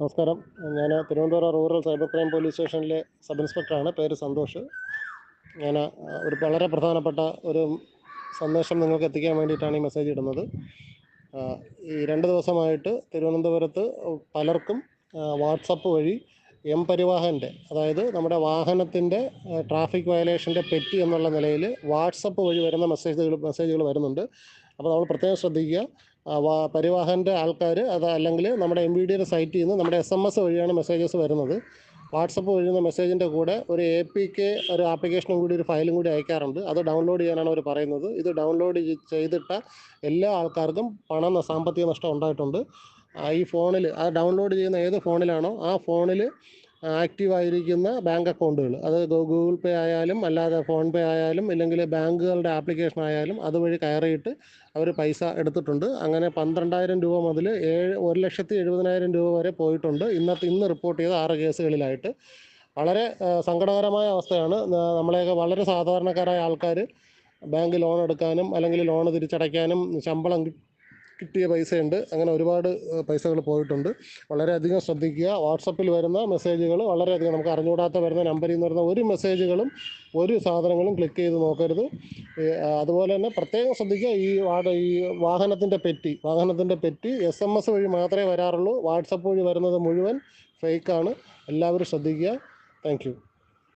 നമസ്കാരം. ഞാൻ Thiruvananthapuram rural cyber crime police സ്റ്റേഷനിലെ സബ് ഇൻസ്പെക്ടറാണ്. പേര് സന്തോഷ്. ഞാൻ ഒരു വളരെ പ്രധാനപ്പെട്ട ഒരു സന്ദേശം നിങ്ങൾക്ക് എത്തിക്കാൻ വേണ്ടിയിട്ടാണ് ഈ മെസ്സേജ് ഇടുന്നത്. ഈ രണ്ട് ദിവസമായിട്ട് തിരുവനന്തപുരത്ത് പലർക്കും വാട്സപ്പ് വഴി എം പരിവാഹന്റെ അതായത് നമ്മുടെ വാഹനത്തിന്റെ ട്രാഫിക് വയലേഷന്റെ പെറ്റി എന്നുള്ള നിലയിൽ വാട്സപ്പ് വഴി വരുന്ന മെസ്സേജുകൾ മെസ്സേജുകൾ വരുന്നുണ്ട്. അപ്പോൾ നമ്മൾ പ്രത്യേകം ശ്രദ്ധിക്കുക. പരിവാഹന്റെ ആൾക്കാർ അത് അല്ലെങ്കിൽ നമ്മുടെ എം വി ഡിയുടെ സൈറ്റിൽ നിന്ന് നമ്മുടെ എസ് എം എസ് വഴിയാണ് മെസ്സേജസ് വരുന്നത്. വാട്സപ്പ് വഴിയുന്ന മെസ്സേജിന്റെ കൂടെ ഒരു എ പി കെ ഒരു ആപ്ലിക്കേഷനും കൂടി ഒരു ഫയലും കൂടി അയക്കാറുണ്ട്. അത് ഡൗൺലോഡ് ചെയ്യാനാണ് അവർ പറയുന്നത്. ഇത് ഡൗൺലോഡ് ചെയ്തിട്ട എല്ലാ ആൾക്കാർക്കും പണം സാമ്പത്തിക നഷ്ടം ഉണ്ടായിട്ടുണ്ട്. ഈ ഫോണിൽ ആ ഡൗൺലോഡ് ചെയ്യുന്ന ഏത് ഫോണിലാണോ ആ ഫോണിൽ ആക്റ്റീവ് ആയിരിക്കുന്ന ബാങ്ക് അക്കൗണ്ടുകൾ. അത് ഗൂഗിൾ പേ ആയാലും അല്ലാതെ ഫോൺ പേ ആയാലും ഇല്ലെങ്കിൽ ബാങ്കുകളുടെ ആപ്ലിക്കേഷൻ ആയാലും അതുവഴി കയറിയിട്ട് അവർ പൈസ എടുത്തിട്ടുണ്ട്. അങ്ങനെ പന്ത്രണ്ടായിരം രൂപ മുതൽ ഏഴ് ഒരു ലക്ഷത്തി എഴുപതിനായിരം രൂപ വരെ പോയിട്ടുണ്ട്. ഇന്നത്തെ ഇന്ന് റിപ്പോർട്ട് ചെയ്ത ആറ് കേസുകളിലായിട്ട്. വളരെ സങ്കടകരമായ അവസ്ഥയാണ്. നമ്മളെയൊക്കെ വളരെ സാധാരണക്കാരായ ആൾക്കാർ ബാങ്ക് ലോൺ എടുക്കാനും അല്ലെങ്കിൽ ലോൺ തിരിച്ചടയ്ക്കാനും ശമ്പളം കിട്ടിയ പൈസയുണ്ട്. അങ്ങനെ ഒരുപാട് പൈസകൾ പോയിട്ടുണ്ട്. വളരെയധികം ശ്രദ്ധിക്കുക. വാട്സപ്പിൽ വരുന്ന മെസ്സേജുകൾ വളരെയധികം നമുക്ക് അറിഞ്ഞുകൂടാത്ത വരുന്ന നമ്പറിൽ നിന്ന് വരുന്ന ഒരു മെസ്സേജുകളും ഒരു സാധനങ്ങളും ക്ലിക്ക് ചെയ്ത് നോക്കരുത്. അതുപോലെ തന്നെ പ്രത്യേകം ശ്രദ്ധിക്കുക ഈ ഈ വാഹനത്തിന്റെ പെറ്റി. വാഹനത്തിന്റെ പെറ്റി എസ് എം എസ് വഴി മാത്രമേ വരാറുള്ളൂ. വാട്സപ്പ് വഴി വരുന്നത് മുഴുവൻ ഫേക്കാണ്. എല്ലാവരും ശ്രദ്ധിക്കുക. താങ്ക്